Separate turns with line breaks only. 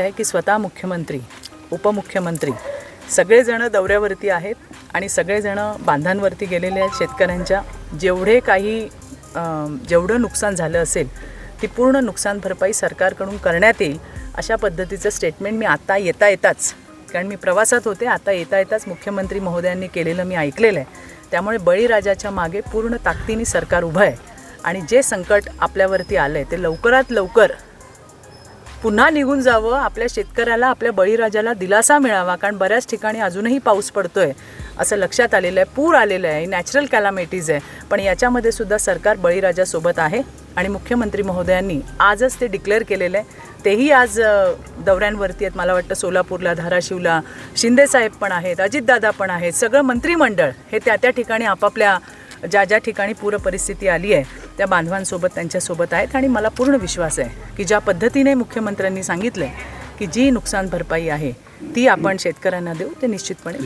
आहे की स्वतः मुख्यमंत्री उपमुख्यमंत्री सगळेजणं दौऱ्यावरती आहेत आणि सगळेजणं बांधांवरती गेलेले आहेत शेतकऱ्यांच्या. जेवढे काही जेवढं नुकसान झालं असेल ती पूर्ण नुकसान भरपाई सरकारकडून करण्यात येईल अशा पद्धतीचं स्टेटमेंट मी आता येता येताच कारण मी प्रवासात होते आता येता येताच मुख्यमंत्री महोदयांनी केलेलं मी ऐकलेलं आहे. त्यामुळे बळीराजाच्या मागे पूर्ण ताकदीने सरकार उभं आहे. आणि जे संकट आपल्यावरती आलं आहे ते लवकरात लवकर पुन्हा निघून जावं आपल्या शेतकऱ्याला आपल्या बळीराजाला दिलासा मिळावा कारण बऱ्याच ठिकाणी अजूनही पाऊस पडतोय असं लक्षात आलेलं आहे पूर आलेलं आहे नॅचरल कॅलामिटीज आहे. पण याच्यामध्ये सुद्धा सरकार बळीराजासोबत आहे आणि मुख्यमंत्री महोदयांनी आजच ते डिक्लेअर केलेलं आहे. तेही आज दौऱ्यांवरती आहेत. मला वाटतं सोलापूरला धाराशिवला शिंदेसाहेब पण आहेत अजितदादा पण आहेत सगळं मंत्रिमंडळ हे त्या त्या ठिकाणी आपापल्या ज्या ज्या ठिकाणी पूर परिस्थिती आली आहे. त्या बांधवांसोबत त्यांच्यासोबत आहेत आणि मला पूर्ण विश्वास आहे की ज्या पद्धतीने मुख्यमंत्र्यांनी सांगितलं की जी नुकसान भरपाई आहे ती आपण शेतकऱ्यांना देऊ ते निश्चितपणे देऊ.